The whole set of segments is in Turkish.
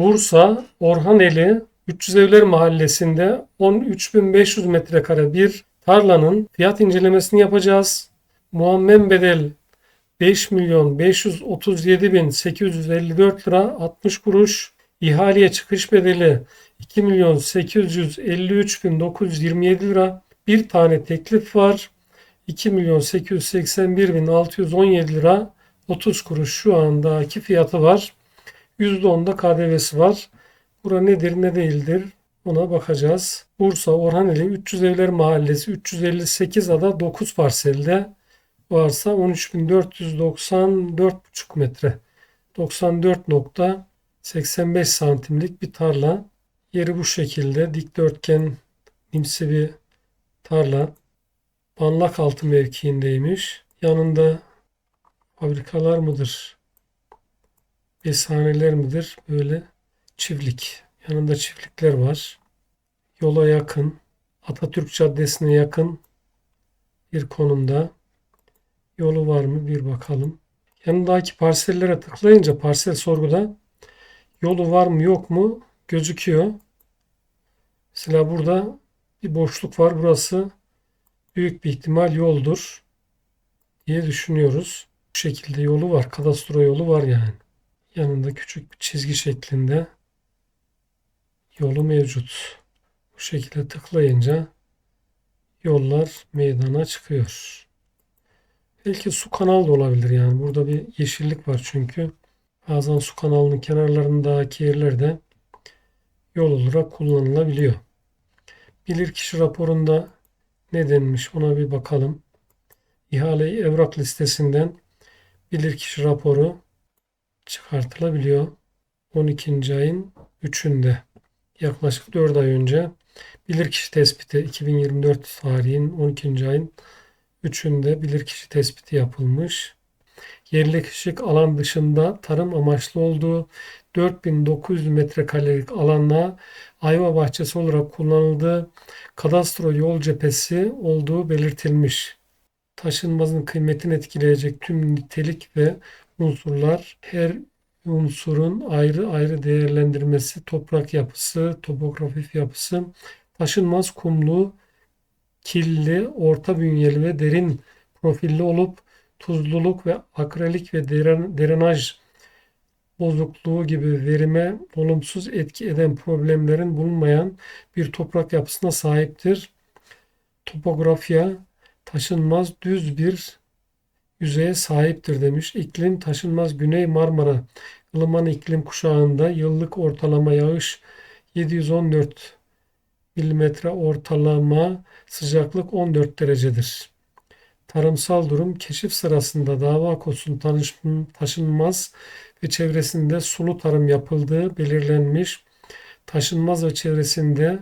Bursa Orhaneli 300 Evler Mahallesi'nde 13.500 metrekare bir tarlanın fiyat incelemesini yapacağız. Muammen bedel 5 milyon 537 bin 854 lira 60 kuruş. İhaleye çıkış bedeli 2 milyon 853 bin 927 lira. Bir tane teklif var. 2 milyon 881 bin 617 lira 30 kuruş şu andaki fiyatı var. %10'da KDV'si var. Bura nedir ne değildir ona bakacağız. Bursa Orhaneli 300 Evler Mahallesi 358 ada 9 parselde varsa 13.494,5 metre. 94.85 santimlik bir tarla. Yeri bu şekilde dikdörtgen nimsi bir tarla. Banlak altı mevkiindeymiş. Yanında fabrikalar mıdır? Besaneler midir? Böyle çiftlik. Yanında çiftlikler var. Yola yakın. Atatürk Caddesi'ne yakın bir konumda. Yolu var mı bir bakalım. Yanındaki parsellere tıklayınca parsel sorguda yolu var mı yok mu gözüküyor. Mesela burada bir boşluk var. Burası büyük bir ihtimal yoldur diye düşünüyoruz. Bu şekilde yolu var. Kadastro yolu var yani. Yanında küçük bir çizgi şeklinde yolu mevcut. Bu şekilde tıklayınca yollar meydana çıkıyor. Belki su kanalı da olabilir yani. Burada bir yeşillik var çünkü. Bazen su kanalının kenarlarındaki yerlerde yol olarak kullanılabiliyor. Bilirkişi raporunda ne denmiş ona bir bakalım. İhale evrak listesinden bilirkişi raporu çıkartılabiliyor. 12. ayın 3'ünde yaklaşık 4 ay önce bilirkişi tespiti 2024 tarihin 12. ayın 3'ünde bilirkişi tespiti yapılmış. Yerleşik alan dışında tarım amaçlı olduğu 4900 metrekarelik alanla ayva bahçesi olarak kullanıldığı kadastro yol cephesi olduğu belirtilmiş. Taşınmazın kıymetini etkileyecek tüm nitelik ve unsurlar her unsurun ayrı ayrı değerlendirmesi, toprak yapısı, topografik yapısı, taşınmaz kumlu, killi, orta bünyeli ve derin profilli olup tuzluluk ve akrelik ve deren, drenaj bozukluğu gibi verime olumsuz etki eden problemlerin bulunmayan bir toprak yapısına sahiptir. Topografya taşınmaz düz bir yüzeye sahiptir demiş. İklim taşınmaz Güney Marmara ılıman iklim kuşağında yıllık ortalama yağış 714 milimetre ortalama sıcaklık 14 derecedir. Tarımsal durum keşif sırasında dava kosun taşınmaz ve çevresinde sulu tarım yapıldığı belirlenmiş. Taşınmaz ve çevresinde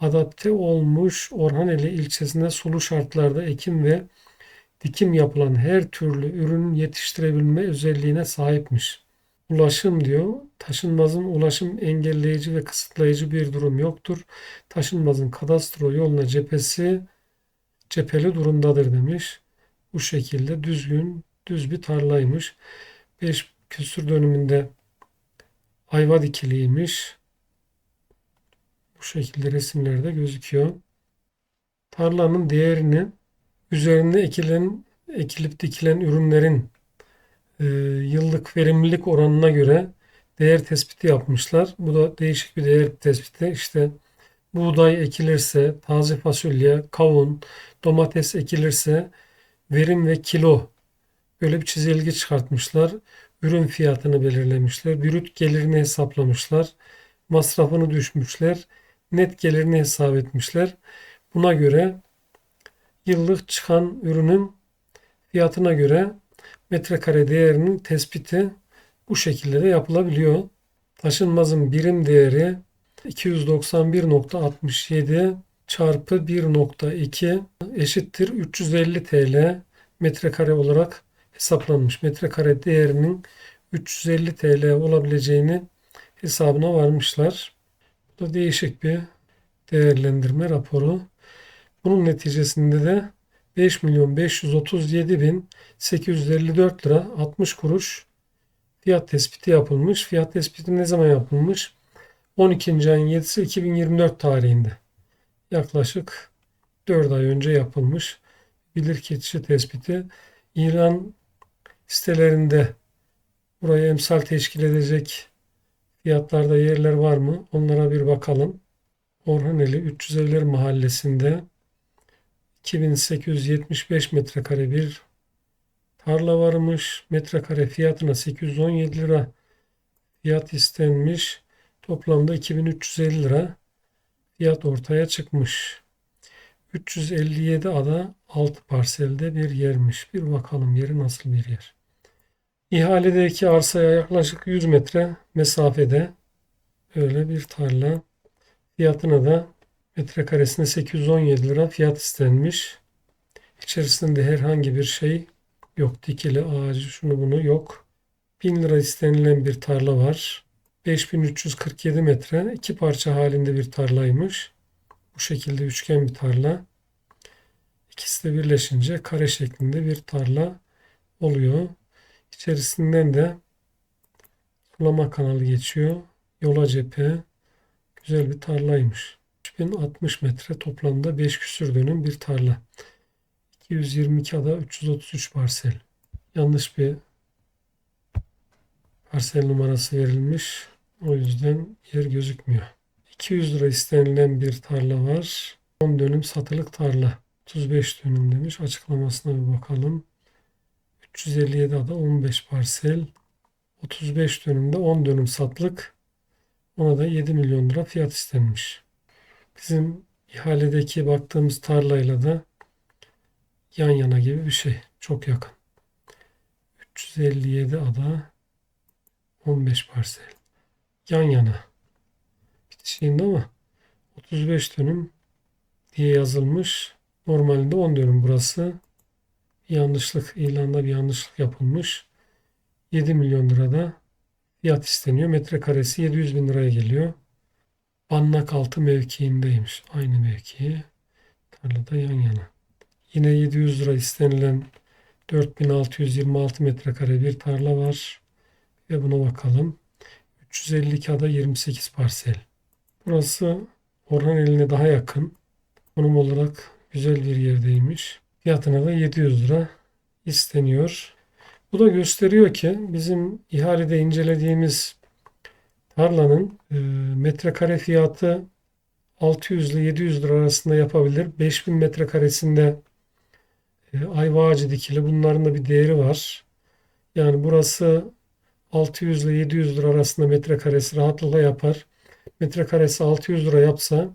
adapte olmuş Orhaneli ilçesinde sulu şartlarda ekim ve dikim yapılan her türlü ürün yetiştirebilme özelliğine sahipmiş. Ulaşım diyor. Taşınmazın ulaşım engelleyici ve kısıtlayıcı bir durum yoktur. Taşınmazın kadastro yoluna cephesi cepheli durumdadır demiş. Bu şekilde düzgün, düz bir tarlaymış. 5 küsür dönümünde ayva dikiliymiş. Bu şekilde resimlerde gözüküyor. Tarlanın değerini üzerinde ekilen, ekilip dikilen ürünlerin e, yıllık verimlilik oranına göre değer tespiti yapmışlar. Bu da değişik bir değer tespiti. İşte buğday ekilirse, taze fasulye, kavun, domates ekilirse verim ve kilo böyle bir çizelge çıkartmışlar. Ürün fiyatını belirlemişler. Brüt gelirini hesaplamışlar. Masrafını düşmüşler. Net gelirini hesap etmişler. Buna göre yıllık çıkan ürünün fiyatına göre metrekare değerinin tespiti bu şekilde de yapılabiliyor. Taşınmazın birim değeri 291.67 çarpı 1.2 eşittir 350 TL metrekare olarak hesaplanmış. Metrekare değerinin 350 TL olabileceğini hesabına varmışlar. Bu da değişik bir değerlendirme raporu. Bunun neticesinde de 5 milyon 537 bin 854 lira 60 kuruş fiyat tespiti yapılmış. Fiyat tespiti ne zaman yapılmış? 12. ayın 7'si 2024 tarihinde. Yaklaşık 4 ay önce yapılmış bilirkişi tespiti. İran sitelerinde buraya emsal teşkil edecek fiyatlarda yerler var mı? Onlara bir bakalım. Orhaneli 350 mahallesinde 2875 metrekare bir tarla varmış. Metrekare fiyatına 817 lira fiyat istenmiş. Toplamda 2350 lira fiyat ortaya çıkmış. 357 ada 6 parselde bir yermiş. Bir bakalım yeri nasıl bir yer. İhaledeki arsaya yaklaşık 100 metre mesafede öyle bir tarla. Fiyatına da metrekaresine 817 lira fiyat istenmiş. İçerisinde herhangi bir şey yok. Dikili ağacı şunu bunu yok. 1000 lira istenilen bir tarla var. 5347 metre iki parça halinde bir tarlaymış. Bu şekilde üçgen bir tarla. İkisi de birleşince kare şeklinde bir tarla oluyor. İçerisinden de sulama kanalı geçiyor. Yola cephe güzel bir tarlaymış. 3060 metre toplamda 5 küsür dönüm bir tarla. 222 ada 333 parsel. Yanlış bir parsel numarası verilmiş. O yüzden yer gözükmüyor. 200 lira istenilen bir tarla var. 10 dönüm satılık tarla. 35 dönüm demiş. Açıklamasına bir bakalım. 357 ada 15 parsel. 35 dönümde 10 dönüm satlık. Ona da 7 milyon lira fiyat istenmiş. Bizim ihaledeki baktığımız tarlayla da yan yana gibi bir şey. Çok yakın. 357 ada 15 parsel. Yan yana. Bitişiğinde ama 35 dönüm diye yazılmış. Normalde 10 dönüm burası. Yanlışlık, ilanda bir yanlışlık yapılmış. 7 milyon lirada fiyat isteniyor. Metrekaresi 700 bin liraya geliyor. Bannak altı mevkiindeymiş. Aynı mevki. Tarlada yan yana. Yine 700 lira istenilen 4626 metrekare bir tarla var. Ve buna bakalım. 352 ada 28 parsel. Burası Orhan eline daha yakın. Konum olarak güzel bir yerdeymiş. Fiyatına da 700 lira isteniyor. Bu da gösteriyor ki bizim ihalede incelediğimiz tarlanın e, metrekare fiyatı 600 ile 700 lira arasında yapabilir. 5000 metrekaresinde e, ayva ağacı dikili. Bunların da bir değeri var. Yani burası 600 ile 700 lira arasında metrekaresi rahatlıkla yapar. Metrekaresi 600 lira yapsa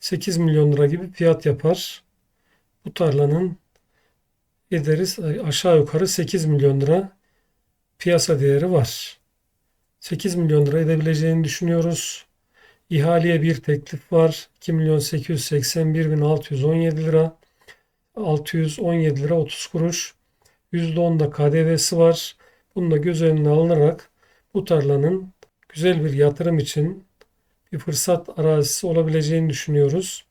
8 milyon lira gibi fiyat yapar. Bu tarlanın ederiz aşağı yukarı 8 milyon lira piyasa değeri var. 8 milyon lira edebileceğini düşünüyoruz. İhaleye bir teklif var. 2 milyon 881 bin 617 lira. 617 lira 30 kuruş. %10 da KDV'si var. Bunu da göz önüne alınarak bu tarlanın güzel bir yatırım için bir fırsat arazisi olabileceğini düşünüyoruz.